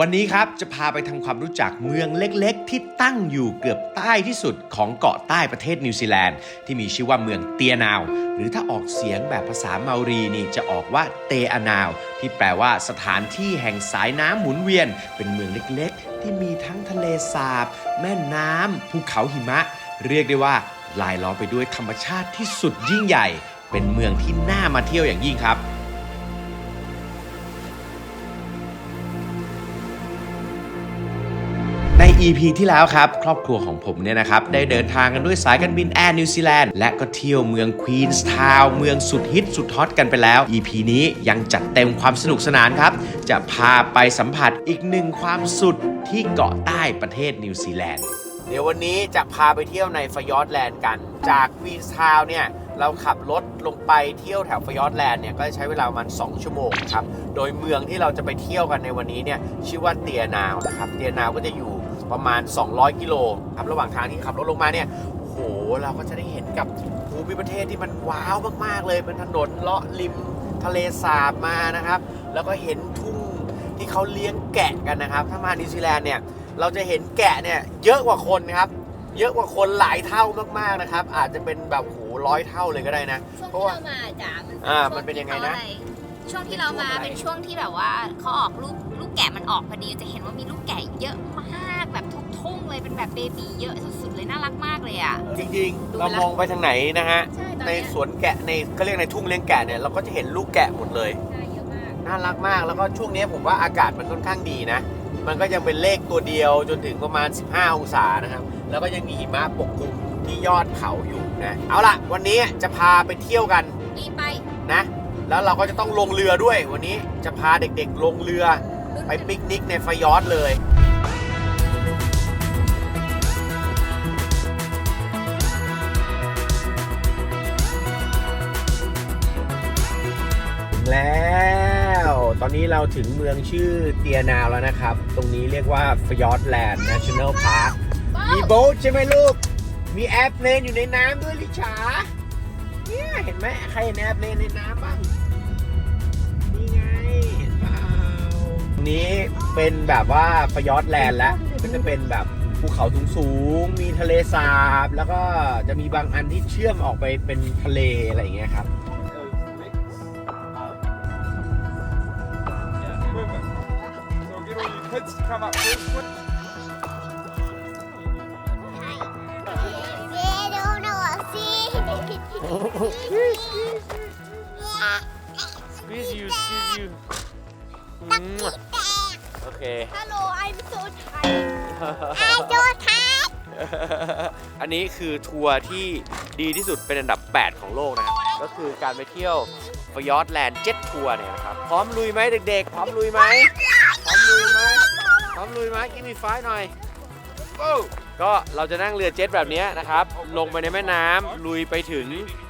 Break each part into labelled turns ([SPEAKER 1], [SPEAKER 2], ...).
[SPEAKER 1] วันนี้ครับจะพาไปทำความรู้จักเมืองเล็กๆ ที่ตั้งอยู่เกือบใต้ที่สุดของเกาะใต้ประเทศนิวซีแลนด์ ที่มีชื่อว่าเมืองเตียนาว หรือถ้าออกเสียงแบบภาษาเมารีนี่จะออกว่าเตอานาว ที่แปลว่าสถานที่แห่งสายน้ำหมุนเวียน เป็นเมืองเล็กๆ ที่มีทั้งทะเลสาบ แม่น้ำภูเขาหิมะ เรียกได้ว่าลายล้อมไปด้วยธรรมชาติที่สุดยิ่งใหญ่ เป็นเมืองที่น่ามาเที่ยวอย่างยิ่งครับ EP ที่แล้วครับ ครอบครัวของผมเนี่ยนะครับ ได้เดินทางกันด้วยสายการบินแอร์นิวซีแลนด์และก็เที่ยวเมืองควีนส์ทาวน์เมืองสุดฮิตสุดฮอตกันไปแล้ว EP นี้ยังจัดเต็มความสนุกสนานครับ จะพาไปสัมผัสอีกหนึ่งความสุดที่เกาะใต้ประเทศนิวซีแลนด์เดี๋ยววันนี้จะพาไปเที่ยวในฟยอร์ดแลนด์กัน จากควีนส์ทาวน์เนี่ยเราขับรถลงไปเที่ยวแถวฟยอร์ดแลนด์เนี่ยก็จะใช้เวลาประมาณ 2 ชั่วโมงครับ โดยเมืองที่เราจะไปเที่ยวกันในวันนี้เนี่ยชื่อว่าเตียนาวนะครับ เตียนาวก็จะอยู่ ประมาณ 200 กิโลครับระหว่างทางที่ขับรถลงมาเนี่ยโอ้โหเราก็จะได้เห็นกับภูมิประเทศที่มันว้าวมากๆเลยเป็นถนนเลาะริมทะเลสาบมานะครับ แล้วก็เห็นทุ่งที่เขาเลี้ยงแกะกันนะครับ ถ้ามานิวซีแลนด์เนี่ยเราจะเห็นแกะเนี่ยเยอะกว่าคนครับเยอะกว่าคนหลายเท่ามากๆนะครับ อาจจะเป็นแบบโหร้อยเท่าเลยก็ได้นะ
[SPEAKER 2] ช่วง
[SPEAKER 1] เพราะ
[SPEAKER 2] ที่
[SPEAKER 1] ว่า
[SPEAKER 2] เรามาจ๋ามัน
[SPEAKER 1] อ่า
[SPEAKER 2] ช่ว
[SPEAKER 1] มันเป็นยังไงนะ
[SPEAKER 2] ที่ขาอรช่วงที่เรามา
[SPEAKER 1] เป็น
[SPEAKER 2] เป็น
[SPEAKER 1] ช่
[SPEAKER 2] ช่
[SPEAKER 1] ว
[SPEAKER 2] ว
[SPEAKER 1] ง
[SPEAKER 2] ง
[SPEAKER 1] อะไร
[SPEAKER 2] ที่แบบว่าเขาออกลูกลูกแกะมันออกพอดีจะเห็นว่ามีลูกแกะเยอะมากแบบทุกทุ่ง เลยเป็นแบบเบบีเยอะสุดๆเลยน่ารักมากเลยอะ
[SPEAKER 1] จริงๆ เรามองไปทางไหนนะฮะ
[SPEAKER 2] ใช่ตอน
[SPEAKER 1] ใน
[SPEAKER 2] เนี้ย
[SPEAKER 1] สวนแกะในก็เรียกในทุ่งเลี้ยงแกะเนี่ยเราก็จะเห็นลูกแกะหมดเลย
[SPEAKER 2] ใช่เยอะมาก
[SPEAKER 1] น่ารักมากแล้วก็ช่วงนี้ผมว่าอากาศมันค่อนข้างดีนะ มันก็ยังเป็นเลขตัวเดียวจนถึงประมาณ 15 องศานะครับ แล้วก็ยังมีหิมะปกคลุมที่ยอดเขาอยู่นะ เอาล่ะ วันนี้จะพาไปเที่ยวกัน
[SPEAKER 2] รีบไป
[SPEAKER 1] นะ แล้วเราก็จะต้องลงเรือด้วย วันนี้จะพาเด็กๆลงเรือ ไปปิกนิกในฟยอร์ดเลย แล้ว ตอนนี้เราถึงเมืองชื่อเตียนาวแล้วนะครับ ตรงนี้เรียกว่าฟยอร์ดแลนด์ National Park มีโบ๊ทใช่ไหมลูก มีแอร์เพลนอยู่ในน้ำด้วยลิชาเนี่ยเห็นไหมใครเห็นแอร์เพลนในน้ำบ้างนี่ไงเห็นเปล่านี้เป็นแบบว่าฟยอร์ดแลนด์แล้วก็จะเป็นแบบภูเขาสูงๆมีทะเลสาบ แล้วก็จะมีบางอันที่เชื่อมออกไปเป็นทะเลอะไรอย่างเงี้ยครับ
[SPEAKER 3] come up first. quick.
[SPEAKER 1] Squeeze you squeeze you โอเค
[SPEAKER 2] Hello I'm so tired I'm so tired
[SPEAKER 1] อันนี้คือทัวร์ที่ดีที่สุดเป็นอันดับ 8 ของโลกนะครับ ก็คือการไปเที่ยวฟยอร์ดแลนด์เจ็ตทัวร์เนี่ยนะครับ พร้อมลุยไหมเด็กๆ พร้อมลุยไหมพร้อมลุยไหม พร้อมลุยไหมกินมีไฟหน่อยโอ้ก็เราจะนั่งเรือเจ็ตแบบเนี้ยนะครับ ลงไปในแม่น้ำลุยไปถึง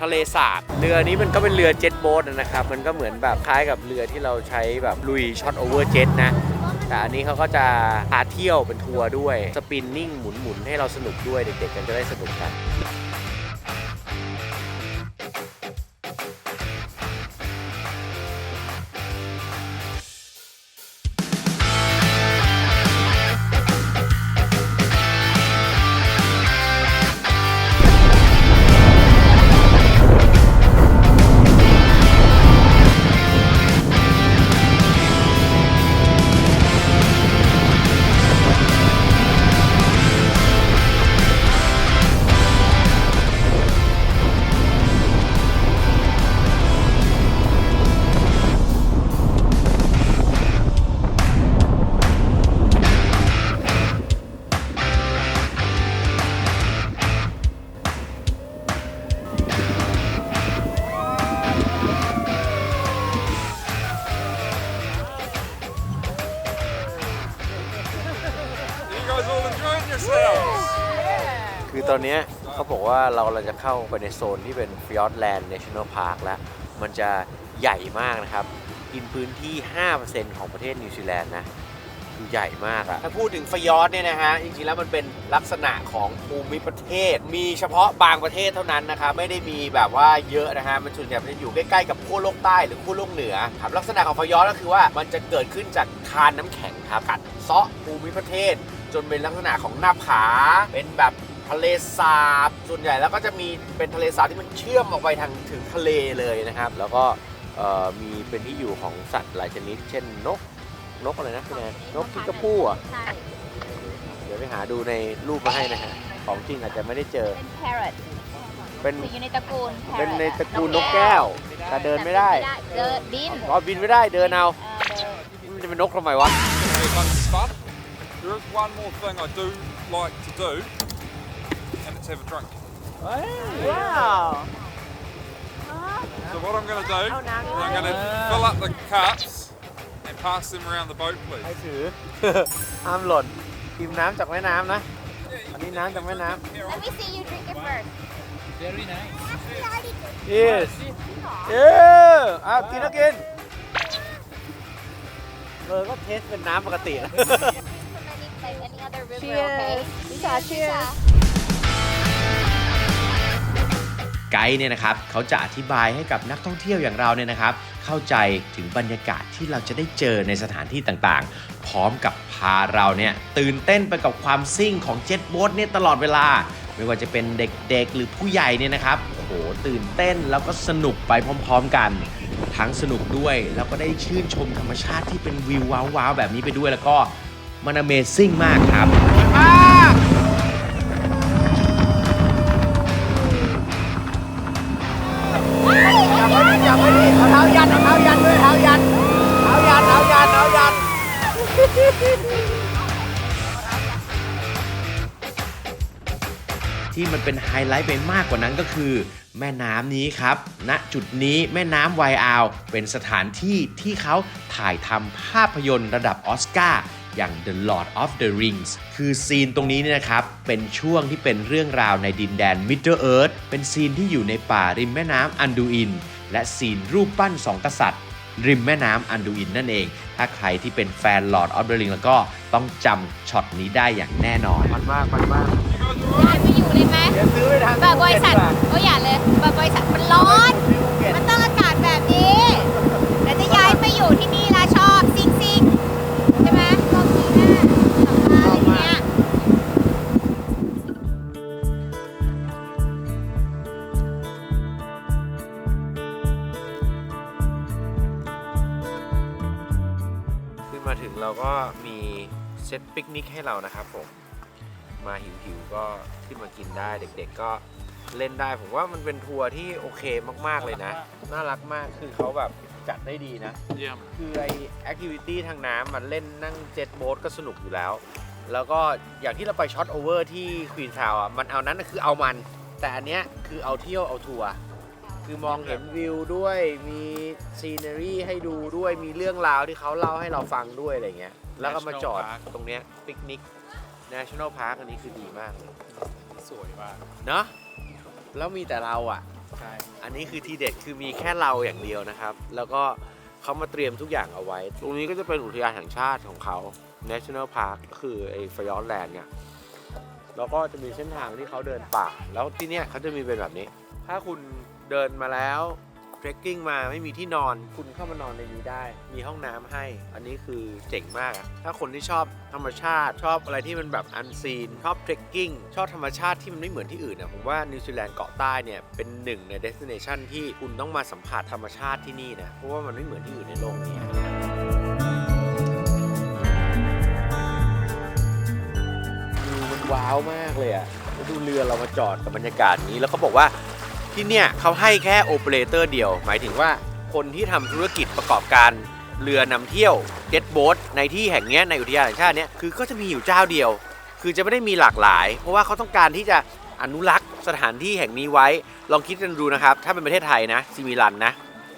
[SPEAKER 1] ทะเลสาบ เรือนี้มันก็เป็นเรือเจ็ตโบ๊ทนะครับ มันก็เหมือนแบบคล้ายกับเรือที่เราใช้แบบลุยช็อตโอเวอร์เจ็ตนะ แต่อันนี้เขาก็จะพาเที่ยวเป็นทัวร์ด้วย สปินนิ่งหมุนๆให้เราสนุกด้วยเด็กๆกันจะได้สนุกกัน อนเนี้เขาบอกว่าเราเราจะเข้าไปในโซนที่เป็นฟิออร์ดแลนด์เนชั่นแนลพาร์คแล้ว มันจะใหญ่มากนะครับ กินพื้นที่ 5%ของประเทศนิวซีแลนด์นะคือใหญ่มากอะถ้าพูดถึงฟยอร์ดเนี่ยนะฮะ จริงๆ แล้วมันเป็นลักษณะของภูมิประเทศ มีเฉพาะบางประเทศเท่านั้นนะครับ ไม่ได้มีแบบว่าเยอะนะฮะ มันส่วนใหญ่มันจะอยู่ใกล้ๆกับขั้วโลกใต้หรือขั้วโลกเหนือครับลักษณะของฟยอร์ดก็คือว่ามันจะเกิดขึ้นจากคานน้ำแข็งครับกัดเซาะภูมิประเทศ จนเป็นลักษณะของหน้าผา เป็นแบบ ทะเลสาบส่วนใหญ่แล้วก็จะมีเป็นทะเลสาบที่มันเชื่อมออกไปทางถึงทะเลเลยนะครับ แล้วก็เอ่อมีเป็นที่อยู่ของสัตว์หลายชนิด เช่นนกนกอะไรนะคุณแอนนกกิกาปูอะ
[SPEAKER 2] ใช่
[SPEAKER 1] เดี๋ยวไปหาดูในรูปมาให้นะฮะของจริงอาจจะไม่ได้เจอ
[SPEAKER 2] เป็น parrot
[SPEAKER 1] เป็น
[SPEAKER 2] คืออยู่ในตระกูล parrot
[SPEAKER 1] เป็นในตระกูลนกแก้วแต่เดินไม่ได้
[SPEAKER 2] เดินบิน
[SPEAKER 1] อ๋อบินไม่ได้เดินเอา
[SPEAKER 2] เออเดิน
[SPEAKER 1] มันจะเป็นนกทำไมวะ
[SPEAKER 3] Bit of fun. There is one more thing I do like to do, and it's have a drink.
[SPEAKER 1] ว้าว
[SPEAKER 3] So what I'm going to do,
[SPEAKER 1] Oh, no.
[SPEAKER 3] is I'm going to fill up the cups and pass them around the boat,
[SPEAKER 1] ให้
[SPEAKER 3] please.
[SPEAKER 1] ถือ ห้ามหล่นกินน้ำจากแม่น้ำนะอันนี้น้ำจากแม่น้ำ
[SPEAKER 2] Let me see you drink it first
[SPEAKER 1] yes yeah อะกินแล้วกินเออก็เทสเป็นน้ำปกตินะ
[SPEAKER 2] like any other river okay
[SPEAKER 4] Cheers. Cheers.
[SPEAKER 1] ไกด์เนี่ยนะครับเขาจะอธิบายให้กับนักท่องเที่ยวอย่างเราเนี่ยนะครับ เข้าใจถึงบรรยากาศที่เราจะได้เจอในสถานที่ต่างๆ พร้อมกับพาเราเนี่ยตื่นเต้นไปกับความซิ่งของเจ็ตโบ๊ทเนี่ยตลอดเวลา ไม่ว่าจะเป็นเด็กๆ หรือผู้ใหญ่เนี่ยนะครับโอ้โหตื่นเต้นแล้วก็สนุกไปพร้อม ๆ กัน ทั้งสนุกด้วยแล้วก็ได้ชื่นชมธรรมชาติที่เป็นวิวว้าวๆแบบนี้ไปด้วยแล้วก็มัน Amazing มากครับ
[SPEAKER 4] ที่
[SPEAKER 1] มันเป็นไฮไลท์ไปมากกว่านั้นก็คือ แม่น้ำนี้ครับณจุดนี้แม่น้ำไวอาวเป็นสถานที่ที่เขาถ่ายทำภาพยนตร์ระดับออสการ์อย่าง The Lord of the Rings คือซีนตรงนี้เนี่ยนะครับ เป็นช่วงที่เป็นเรื่องราวในดินแดน Middle Earth เป็นซีนที่อยู่ในป่าริมแม่น้ำอันดูอิน และซีนรูปปั้นสองกษัตริย์ ริมแม่น้ำอันดูอินนั่นเอง ถ้าใครที่เป็นแฟน Lord of the Rings แล้วก็ต้องจำช็อตนี้ได้อย่างแน่นอน
[SPEAKER 4] มันมากมันมาก
[SPEAKER 2] ย้ายไปอยู่เลยไหม
[SPEAKER 4] เดี๋ยวซื้อไปทาง
[SPEAKER 2] แบบบริษัทก็อย่าเลยแบบบริษัทมันร้อน มันต้องอากาศแบบนี้แต่จะย้ายไปอยู่ที่นี่ละชอบซิงซิงใช่ไหมชอบซีน่าสำคัญอะไรเงี้ย
[SPEAKER 1] ขึ้นมาถึงเราก็มีเซตปิกนิกให้เรานะครับผม มาหิวๆก็ขึ้นมากินได้เด็ก ๆ ก็เล่นได้ผมว่ามันเป็นทัวร์ที่โอเคมากๆเลยนะ น่ารักมากคือเขาแบบจัดได้ดีนะ
[SPEAKER 3] Yeah.
[SPEAKER 1] คือไอแอคทิวิตี้ทางน้ำมันเล่นนั่งเจ็ตโบ๊ทก็สนุกอยู่แล้ว แล้วก็อย่างที่เราไปช็อตโอเวอร์ที่ควีนทาวอะมันเอานั้นน่ะคือเอามัน แต่อันเนี้ยคือเอาเที่ยวเอาทัวร์คือมองเห็นวิวด้วยมีซีเนอรี่ให้ดูด้วยมีเรื่องราวที่เขาเล่าให้เราฟังด้วยอะไรเงี้ยแล้วก็มาจอด
[SPEAKER 3] National Park
[SPEAKER 1] ตรงเนี้ยปิกนิก National Park อันนี้คือดีมากเลย
[SPEAKER 3] สวยมาก
[SPEAKER 1] เนาะแล้วมีแต่เราอะ
[SPEAKER 3] ใช่
[SPEAKER 1] อันนี้คือทีเด็ดคือมีแค่เราอย่างเดียวนะครับ แล้วก็เขามาเตรียมทุกอย่างเอาไว้ ตรงนี้ก็จะเป็นอุทยานแห่งชาติของเขา National Park ก็คือไอ้ฟยอร์แลนด์เนี่ยแล้วก็จะมีเส้นทางที่เขาเดินป่า แล้วที่เนี่ยเขาจะมีเป็นแบบนี้ ถ้าคุณเดินมาแล้ว เทรคกิ้งมาไม่มีที่นอน คุณเข้ามานอนในนี้ได้ มีห้องน้ำให้ อันนี้คือเจ๋งมาก ถ้าคนที่ชอบธรรมชาติ ชอบอะไรที่มันแบบอันซีน ชอบเทรคกิ้ง ชอบธรรมชาติที่มันไม่เหมือนที่อื่นอะผมว่านิวซีแลนด์เกาะใต้เนี่ยเป็นหนึ่งในเดสติเนชันที่คุณต้องมาสัมผัสธรรมชาติที่นี่นะ เพราะว่ามันไม่เหมือนที่อื่นในโลกนี้วิวมันว้าวมากเลยอะดูเรือเรามาจอดกับบรรยากาศนี้แล้วเขาบอกว่า ที่เนี่ยเขาให้แค่โอเปอเรเตอร์เดียว หมายถึงว่าคนที่ทำธุรกิจประกอบการเรือนำเที่ยวเจ็ตโบ๊ทในที่แห่งเนี้ยในอุทยานแห่งชาติเนี้ยคือก็จะมีอยู่เจ้าเดียว คือจะไม่ได้มีหลากหลาย เพราะว่าเขาต้องการที่จะอนุรักษ์สถานที่แห่งนี้ไว้ ลองคิดกันดูนะครับ ถ้าเป็นประเทศไทยนะซิมิลันนะ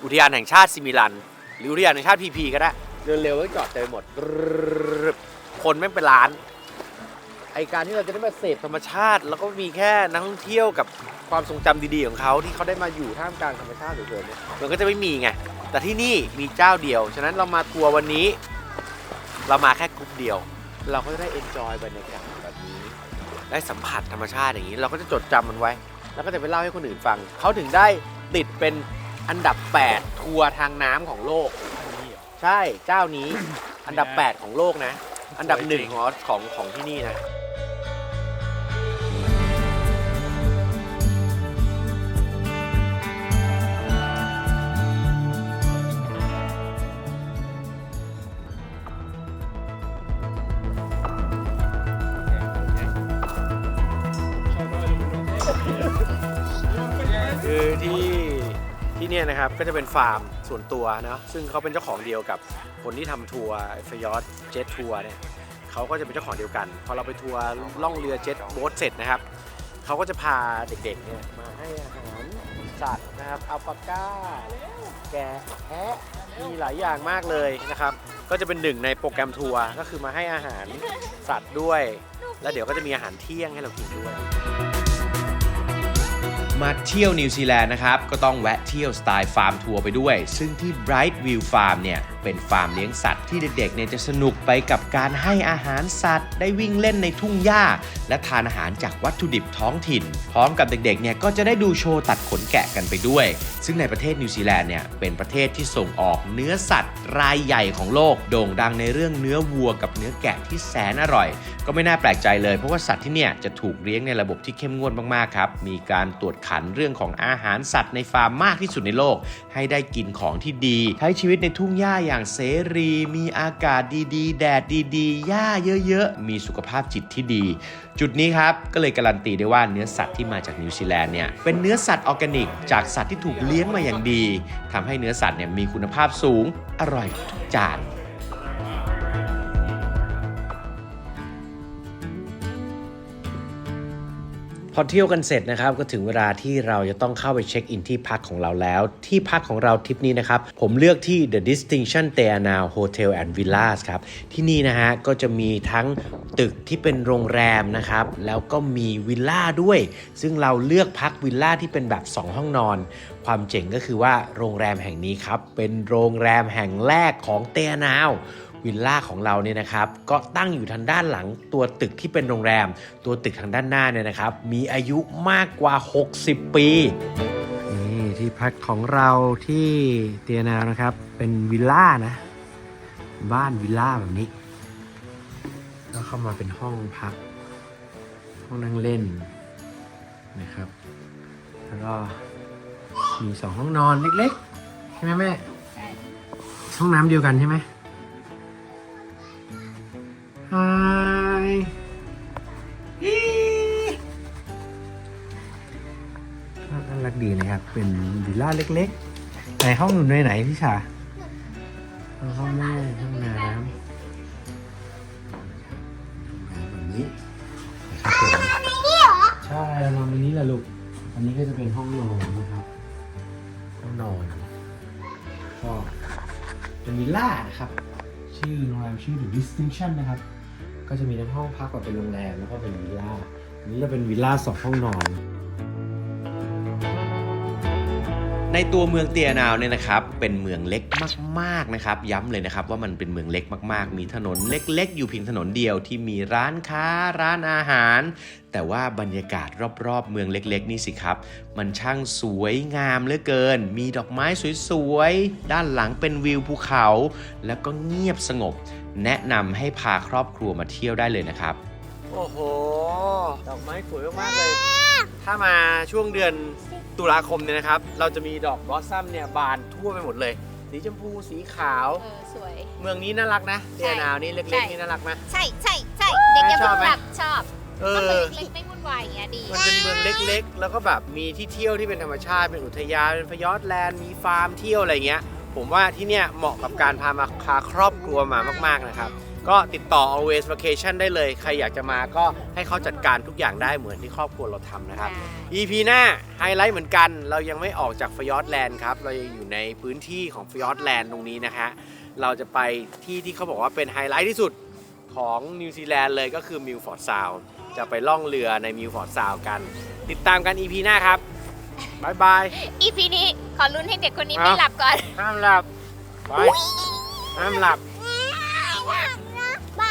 [SPEAKER 1] อุทยานแห่งชาติซิมิลัน หรืออุทยานแห่งชาติพีพีก็ได้ เดินเร็วก็จอดเต็มหมด คนไม่เป็นล้าน อการที่เราจะได้มาเสพธรรมชาติ แล้วก็มีแค่นักท่องเที่ยวกับความทรงจำดีๆของเขาที่เขาได้มาอยู่ท่ามกลางธรรมชาติสวยๆเนี่ยมันก็จะไม่มีไงแต่ที่นี่มีเจ้าเดียว ฉะนั้นเรามาทัวร์วันนี้ เรามาแค่กลุ่มเดียว เราก็จะได้เอนจอยบรรยากาศแบบนี้ ได้สัมผัสธรรมชาติอย่างนี้ เราก็จะจดจำมันไว้ แล้วก็จะไปเล่าให้คนอื่นฟัง เขาถึงได้ติดเป็นอันดับ 8 ทัวร์ทางน้ำของโลก ใช่เจ้านี้ อันดับ 8 ของโลกนะ อันดับหนึ่งของของของที่นี่นะ นะครับก็จะเป็นฟาร์มส่วนตัวนะซึ่งเขาเป็นเจ้าของเดียวกับคนที่ทำทัวร์ฟยอร์เจ็ตทัวร์เนี่ยเขาก็จะเป็นเจ้าของเดียวกัน พอเราไปทัวร์ล่องเรือเจ็ตโบ๊ทเสร็จนะครับเขาก็จะพาเด็กๆเนี่ยมาให้อาหารสัตว์นะครับอัลปาก้า แกะแพะมีหลายอย่างมากเลยนะครับ ก็จะเป็นหนึ่งในโปรแกรมทัวร์ก็คือมาให้อาหารสัตว์ด้วย แล้วเดี๋ยวก็จะมีอาหารเที่ยงให้เรากินด้วย มาเที่ยวนิวซีแลนด์นะครับ ก็ต้องแวะเที่ยวสไตล์ฟาร์มทัวร์ไปด้วย ซึ่งที่ Bright View Farm เนี่ยเป็นฟาร์มเลี้ยงสัตว์ที่เด็กๆเนี่ยจะสนุกไปกับการให้อาหารสัตว์ ได้วิ่งเล่นในทุ่งหญ้า และทานอาหารจากวัตถุดิบท้องถิ่น พร้อมกับเด็กๆเนี่ยก็จะได้ดูโชว์ตัดขนแกะกันไปด้วย ซึ่งในประเทศนิวซีแลนด์เนี่ยเป็นประเทศที่ส่งออกเนื้อสัตว์รายใหญ่ของโลก โด่งดังในเรื่องเนื้อวัวกับเนื้อแกะที่แสนอร่อย ก็ไม่น่าแปลกใจเลยเพราะว่าสัตว์ที่เนี่ยจะถูกเลี้ยงในระบบที่เข้มงวดมากๆครับมีการตรวจขันเรื่องของอาหารสัตว์ในฟาร์มมากที่สุดในโลก ให้ได้กินของที่ดีใช้ชีวิตในทุ่งหญ้าอย่างเสรี มีอากาศดีๆ แดดดีๆ หญ้าเยอะๆ มีสุขภาพจิตที่ดี จุดนี้ครับ ก็เลยการันตีได้ว่าเนื้อสัตว์ที่มาจากนิวซีแลนด์เนี่ยเป็นเนื้อสัตว์ออร์แกนิก จากสัตว์ที่ถูกเลี้ยงมาอย่างดีทำให้เนื้อสัตว์เนี่ยมีคุณภาพสูงอร่อยทุกจาน อเที่ยวกันเสร็จนะครับก็ถึงเวลาที่เราจะต้องเข้าไปเช็คอินที่พักของเราแล้ว ที่พักของเราทริปนี้นะครับ ผมเลือกที่ The Distinction t e a n a o Hotel and Villas ครับ ที่นี่นะฮะก็จะมีทั้งตึกที่เป็นโรงแรมนะครับ แล้วก็มีวิลล่าด้วย ซึ่งเราเลือกพักวิลล่าที่เป็นแบบ 2 ห้องนอน ความเจ๋งก็คือว่าโรงแรมแห่งนี้ครับ เป็นโรงแรมแห่งแรกของเตนาว วิลล่าของเราเนี่ยนะครับก็ตั้งอยู่ทางด้านหลังตัวตึกที่เป็นโรงแรม ตัวตึกทางด้านหน้าเนี่ยนะครับ มีอายุมากกว่า 60 ปีนี่ที่พักของเราที่เตียนาวนะครับ เป็นวิลล่านะ บ้านวิลล่าแบบนี้ ก็เข้ามาเป็นห้องพัก ห้องนั่งเล่นนะครับ แล้วก็มีสองห้องนอนเล็กๆ ใช่ไหมแม่ห้องน้ำเดียวกันใช่ไหม ฮายน่ารักดีนะครับ เป็นวิลล่าเล็กๆ ในห้องหนุนในไหนพี่ชาเอาห้องแม่ห้องน้ำน้ำแบบนี้นะครับผมใช่เรานอนตรงนี้แหละลูก อันนี้ก็จะเป็นห้องนอนนะครับ ห้องนอน ก็เป็นวิลล่านะครับ ชื่อโรงแรมชื่อ The Distinction นะครับ ก็จะมีทั้งห้องพักแบบเป็นโรงแรมแล้วก็เป็นวิลล่าอันนี้จะเป็นวิลล่าสองห้องนอน ในตัวเมืองเตียนาวเนี่ยนะครับ เป็นเมืองเล็กมากๆนะครับ ย้ำเลยนะครับว่ามันเป็นเมืองเล็กมากๆ มีถนนเล็ก ๆ อยู่เพียงถนนเดียวที่มีร้านค้าร้านอาหาร แต่ว่าบรรยากาศรอบๆ เมืองเล็ก ๆ นี่สิครับ มันช่างสวยงามเหลือเกิน มีดอกไม้สวยๆ ด้านหลังเป็นวิวภูเขา แล้วก็เงียบสงบ แนะนำให้พาครอบครัวมาเที่ยวได้เลยนะครับ โอ้โห ดอกไม้สวยมากๆเลย ถ้ามาช่วงเดือนตุลาคมเนี่ยนะครับ เราจะมีดอกบลอสซัมเนี่ยบานทั่วไปหมดเลย สีชมพู สีขาว
[SPEAKER 2] เออสวย
[SPEAKER 1] เมืองนี้น่ารักนะเตียนาวนี่
[SPEAKER 2] ใช่
[SPEAKER 1] เล็กๆนี่น่ารักไหม
[SPEAKER 2] ใช่ใช่ใช่เด็กอย่า
[SPEAKER 1] ชอบ
[SPEAKER 2] เพิ่ง
[SPEAKER 1] ไหม
[SPEAKER 2] หลับชอบ
[SPEAKER 1] เอ
[SPEAKER 2] ก็
[SPEAKER 1] อ
[SPEAKER 2] คือเล็กๆไม่วุ่นวายอย่างเงี้ยดี
[SPEAKER 1] มันเป็นเมืองเล็กๆ แล้วก็แบบมีที่เที่ยวที่เป็นธรรมชาติ เป็นอุทยาน เป็นพยอดแลนด์ มีฟาร์มเที่ยวอะไรเงี้ย ผมว่าที่เนี่ยเหมาะกับการพามาพาครอบครัวมามากๆนะครับ ก็ติดต่อ always vacation ได้เลย ใครอยากจะมาก็ให้เขาจัดการทุกอย่างได้เหมือนที่ครอบครัวเราทำนะครับ EP หน้าไฮไลท์เหมือนกันเรายังไม่ออกจากฟยอร์ดแลนด์ครับ เรายังอยู่ในพื้นที่ของฟยอร์ดแลนด์ตรงนี้นะฮะเราจะไปที่ที่เขาบอกว่าเป็นไฮไลท์ที่สุดของนิวซีแลนด์เลยก็คือมิลฟอร์ดซาวจะไปล่องเรือในมิลฟอร์ดซาวกัน ติดตามกัน EP หน้าครับ บายบาย
[SPEAKER 2] อีพีนี้ขอลุ้นให้เด็กคนนี้
[SPEAKER 1] เอา
[SPEAKER 2] ไม่หลับก่อน
[SPEAKER 1] ห้ามหลับ ไป ห้ามหลับ
[SPEAKER 2] หลับบ้า